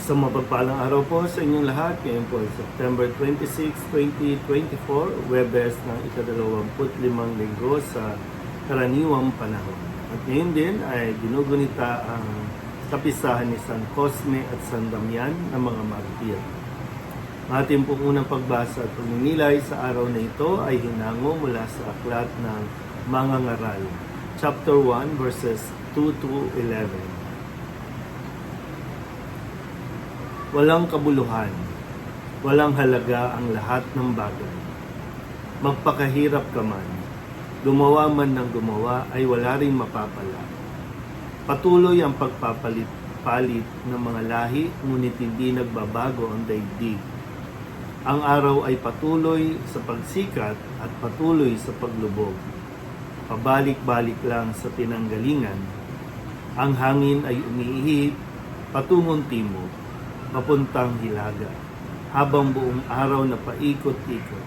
Isang mapagpalang araw po sa inyong lahat. Ngayon po September 26, 2024, Webes ng ikadalawamput limang linggo sa karaniwang panahon. At ngayon din ay ginugunita ang kapisahan ni San Cosme at San Damian ng mga martir. Ating pong unang pagbasa at pagninilay sa araw na ito ay hinango mula sa aklat ng Mga Ngaral, chapter 1, verses 2 to 11. Walang kabuluhan, walang halaga ang lahat ng bagay. Magpakahirap ka man, gumawa man ng gumawa ay wala ring mapapala. Patuloy ang pagpapalit-palit ng mga lahi, ngunit hindi nagbabago ang daigdig. Ang araw ay patuloy sa pagsikat at patuloy sa paglubog. Pabalik-balik lang sa pinanggalingan. Ang hangin ay umiihip patungong timog papuntang Hilaga, habang buong araw na paikot-ikot.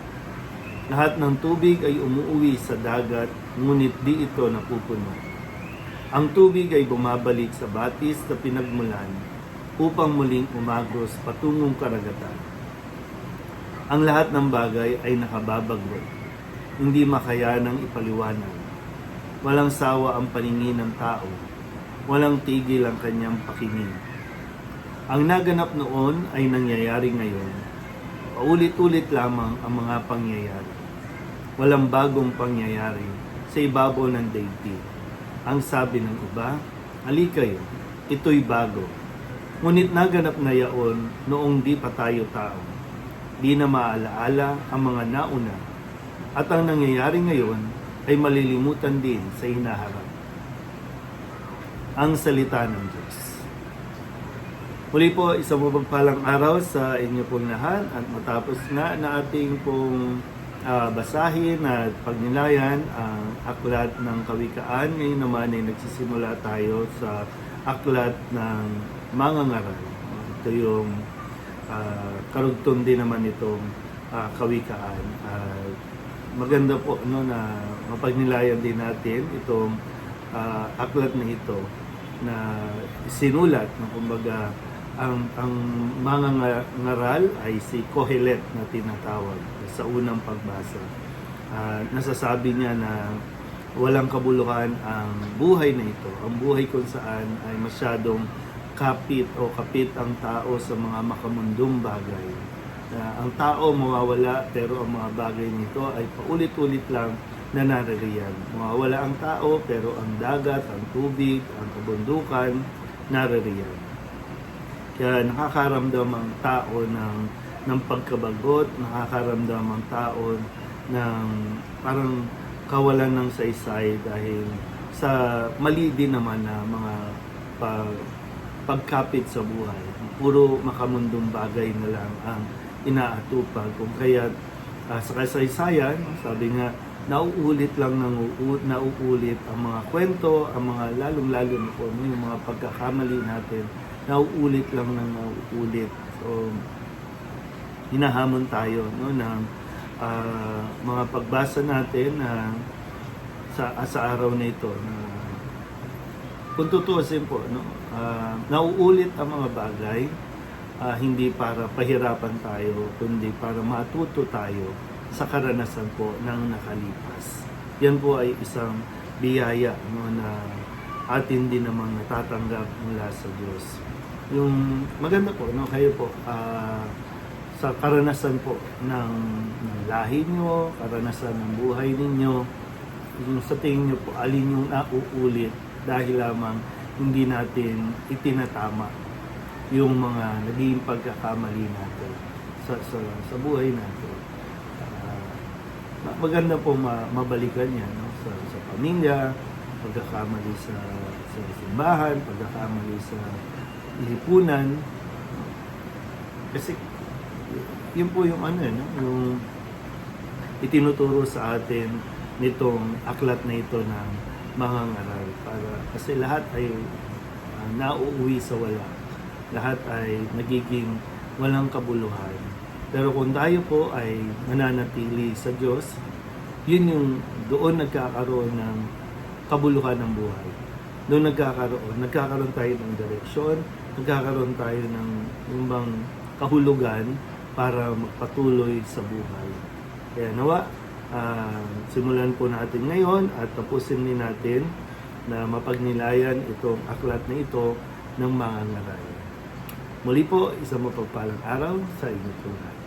Lahat ng tubig ay umuuwi sa dagat, ngunit di ito napupuno. Ang tubig ay bumabalik sa batis na pinagmulan upang muling umagos patungong karagatan. Ang lahat ng bagay ay nakababagot, hindi makaya ng ipaliwanag. Walang sawa ang paningin ng tao, walang tigil ang kanyang pakinig. Ang naganap noon ay nangyayari ngayon. Paulit-ulit lamang ang mga pangyayari. Walang bagong pangyayari sa ibabaw ng daigdig. Ang sabi ng iba, Ali kayo, ito'y bago. Ngunit naganap na yaon noong di pa tayo tao. Di na maalaala ang mga nauna. At ang nangyayari ngayon ay malilimutan din sa hinaharap. Ang salita ng Diyos. Muli po, isang mapagpalang araw sa inyo pong lahat at matapos nga na ating pong ah, basahin at pagnilayan ang aklat ng kawikaan. Ngayon naman ay nagsisimula tayo sa aklat ng mga ngaral. Ito yung ah, karugtong din naman itong ah, kawikaan. At maganda po no, na mapagnilayan din natin itong ah, aklat na ito na sinulat na kumbaga ang ang mga nga- ngaral ay si Kohelet na tinatawag sa unang pagbasa. Ah, nasasabi niya na walang kabuluhan ang buhay na ito. Ang buhay kung saan ay masyadong kapit o kapit ang tao sa mga makamundong bagay. Na ang tao mawawala pero ang mga bagay nito ay paulit-ulit lang na naririyan. Mawawala ang tao pero ang dagat, ang tubig, ang kabundukan naririyan. Kaya nakakaramdam ang tao ng ng pagkabagot, nakakaramdam ang tao ng parang kawalan ng saysay dahil sa mali din naman na mga pag, pagkapit sa buhay. Puro makamundong bagay na lang ang inaatupag. Kung kaya ah, sa kasaysayan, sabi nga, nauulit lang ng uu- nauulit ang mga kwento, ang mga lalong-lalo na yung mga pagkakamali natin, nauulit lang ng nauulit. So, hinahamon tayo no, ng ah, mga pagbasa natin na sa, sa araw na ito na kung tutuusin po, no, ah, nauulit ang mga bagay ah, hindi para pahirapan tayo, kundi para matuto tayo sa karanasan po ng nakalipas. Yan po ay isang biyaya no, na atin din namang natatanggap mula sa Diyos. Yung maganda po, no, kayo po, ah, sa karanasan po ng, ng lahi nyo, karanasan ng buhay ninyo, yung sa tingin nyo po, alin yung nauulit dahil lamang hindi natin itinatama yung mga naging pagkakamali natin sa, sa, sa buhay natin. Ma- maganda po ma- mabalikan yan no? sa, sa pamilya, pagkakamali sa, sa simbahan, pagkakamali sa lipunan. Kasi yun po yung ano, eh, no? yung itinuturo sa atin nitong aklat na ito ng mga ngaral para kasi lahat ay ah, nauuwi sa wala lahat ay nagiging walang kabuluhan pero kung tayo po ay mananatili sa Diyos yun yung doon nagkakaroon ng kabuluhan ng buhay doon nagkakaroon nagkakaroon tayo ng direksyon magkakaroon tayo ng yung bang kahulugan para magpatuloy sa buhay. Kaya nawa, ah, simulan po natin ngayon at tapusin din natin na mapagnilayan itong aklat na ito ng mga ngarayan. Muli po, isang mapagpalang araw sa inyo po lahat.